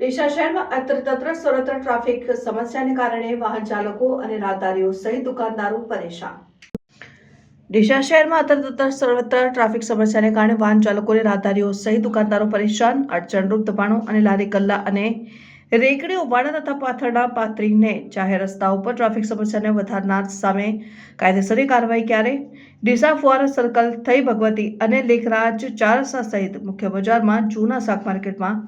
ડીસા શહેરમાં અતરતત્ર સર્વત્ર ટ્રાફિક સમસ્યાને કારણે વાહન ચાલકો અને રાહદારીઓ સહિત દુકાનદારો પરેશાન. ડીસા શહેરમાં અતરતત્ર સર્વત્ર ટ્રાફિક સમસ્યાને કારણે વાહન ચાલકો અને રાહદારીઓ સહિત દુકાનદારો પરેશાન. અડચણરૂપ દબાણો અને લારી ગલ્લા અને રેકડીઓ વાડા તથા પાથરના પાથરીને જાહેર રસ્તા ઉપર ટ્રાફિક સમસ્યાને વધારનાર સામે કાયદેસરની કાર્યવાહી ક્યારે? ડીસા ફુવારા સર્કલ થઈ ભગવતી અને લેખરાજ ચારસા સહિત મુખ્ય બજારમાં જૂના શાક માર્કેટમાં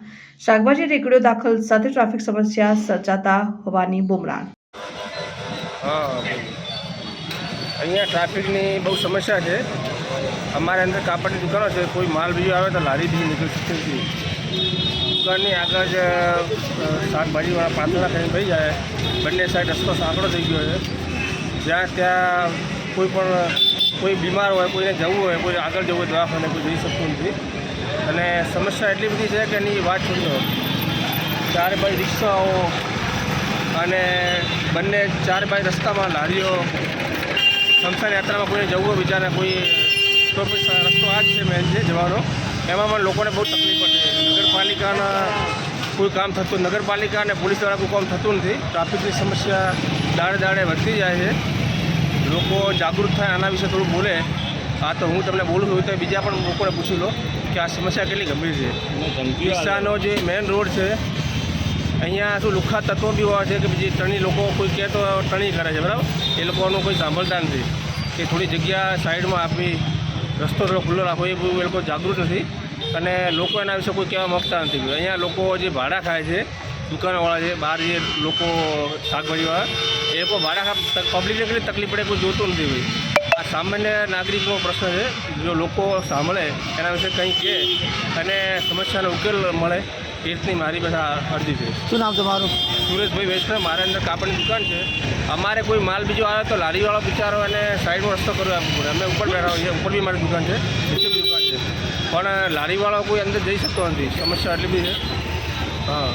શાકભાજી રેકડીઓ દાખલ સાથે ટ્રાફિક સમસ્યા સર્જાતા હોવાની બુમરાણ. અહીંયા ટ્રાફિકની બહુ સમસ્યા છે. અમારે અંદર કાપડની દુકાનો છે. કોઈ માલ બીજો આવે તો લારી બીજી નીકળી શકતી દુકાનની આગળ જ શાકભાજીવાળા પાતળા થઈને થઈ જાય, બંને સાઈડ રસ્તો સાંકડો થઈ ગયો છે. જ્યાં ત્યાં કોઈ પણ, કોઈ બીમાર હોય, કોઈને જવું હોય, કોઈ આગળ જવું હોય, દવાખાને કોઈ જઈ શકતું નથી. અને સમસ્યા એટલી બધી છે કે એની વાત છોડી ચાર બાજુ રિક્ષાઓ અને બંને ચાર બાજુ રસ્તામાં લારીઓ. સંસાર યાત્રામાં કોઈને જવું હોય બિચારા કોઈ, તો રસ્તો આ જ છે મેન છે જવાનો. એમાં પણ લોકોને બહુ તકલીફ પડે નગરપાલિકાના કોઈ કામ થતું નગરપાલિકા અને પોલીસવાળા કોઈ કામ થતું નથી. ટ્રાફિકની સમસ્યા દાડે દાડે વધતી જાય છે. લોકો જાગૃત થાય, આના વિશે થોડું બોલે. હા તો હું તમને બોલું છું તો બીજા પણ લોકોને પૂછી લો કે આ સમસ્યા કેટલી ગંભીર છે. વિસ્તારનો જે મેઇન રોડ છે, અહીંયા શું લુખા તત્વો બી હોય છે કે બીજી ટણી લોકો કોઈ કહે તો ટણી કરે છે, બરાબર? એ લોકોનું કોઈ સાંભળતા નથી. કે થોડી જગ્યા સાઈડમાં આપી રસ્તો થોડો ખુલ્લો રાખવો એ બહુ એ લોકો જાગૃત નથી. અને લોકો એના વિશે કોઈ કહેવા માગતા નથી. અહીંયા લોકો જે ભાડા ખાય છે, દુકાનવાળા છે બહાર જે લોકો શાકભાજીવાળા એ લોકો ભાડા પબ્લિકને કેટલી તકલીફ પડે કોઈ જોતું નથી ભાઈ. આ સામાન્ય નાગરિકનો પ્રશ્ન છે. જો લોકો સાંભળે, એના વિશે કંઈ કહે, અને સમસ્યાનો ઉકેલ મળે એ મારી પાસે અરજી છે. શું નામ તમારું? સુરેશભાઈ વૈષ્ણવ મારા અંદર કાપડની દુકાન છે. અમારે કોઈ માલ બીજો આવે તો લારીવાળો બિચારો અને સાઈડમાં રસ્તો કરવો આપવો પડે. અમે ઉપર બેઠા હોઈએ ઉપર બી મારી દુકાન છે નીચે બી દુકાન છે. પણ લારીવાળો કોઈ અંદર જઈ શકતો નથી સમસ્યા એટલી બી છે. હા.